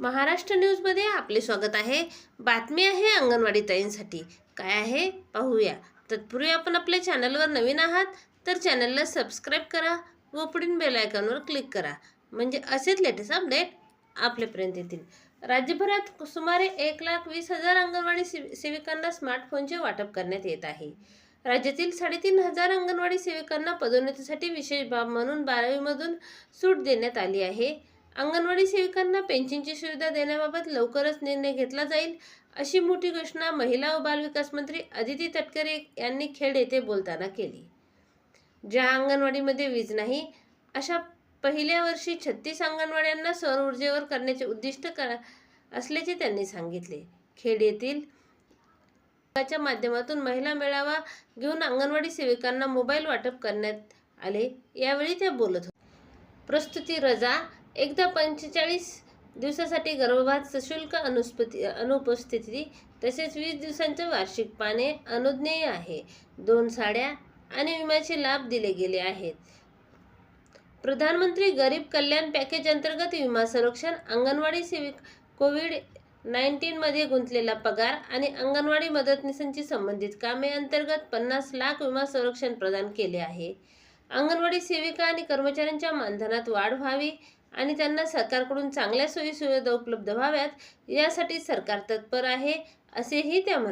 महाराष्ट्र न्यूजमध्ये आपले स्वागत आहे. बातमी आहे अंगणवाडी ताईंसाठी. काय आहे? पाहूया. तत्पूर्वी आपण आपल्या चॅनलवर नवीन आहात तर चॅनलला सबस्क्राईब करा व पुढील बेलायकॉनवर क्लिक करा. म्हणजे असेच लेटेस्ट अपडेट आपल्यापर्यंत येतील. राज्यभरात सुमारे एक लाख वीस हजार अंगणवाडी सेव- सेविकांना स्मार्टफोनचे वाटप करण्यात येत आहे. राज्यातील साडेतीन हजार अंगणवाडी सेविकांना पदोन्नतीसाठी विशेष बाब म्हणून बारावीमधून सूट देण्यात आली आहे. अंगणवाडी सेविकांना पेन्शनची सुविधा देण्याबाबत लवकरच निर्णय घेतला जाईल अशी मोठी घोषणा महिला व बालविकास मंत्री अदिती तटकरे यांनी खेड येथे बोलताना केली. ज्या अंगणवाडीमध्ये वीज नाही अशा पहिल्या वर्षी छत्तीस अंगणवाड्यांना सौर ऊर्जेवर करण्याचे उद्दिष्ट करा असल्याचे त्यांनी सांगितले. खेड येथील च्या माध्यमातून महिला मेळावा घेऊन अंगणवाडी सेविकांना मोबाईल वाटप करण्यात आले यावेळी त्या बोलत होत्या. प्रस्तुती रजा एकदा पंचेचाळीस दिवसासाठी गर्भपात सशुल्क अनुस्पती अनुपस्थिती तसेच वीस दिवसांचे वार्षिक पाने अनुज्ञेय आहे. दोन साड्या आणि विम्याचे लाभ दिले गेले आहेत. प्रधानमंत्री गरीब कल्याण पॅकेज अंतर्गत विमा संरक्षण अंगणवाडी सेविक कोविड नाईन्टीनमध्ये गुंतलेला पगार आणि अंगणवाडी मदतनीसांची संबंधित कामे अंतर्गत पन्नास लाख विमा संरक्षण प्रदान केले आहे. अंगणवाडी सेविका आणि कर्मचाऱ्यांच्या मानधनात वाढ व्हावी आणि त्यांना सरकारकडून चांगल्या सोयी सुविधा उपलब्ध व्हाव्यात यासाठी सरकार तत्पर आहे असेही त्या म्हणा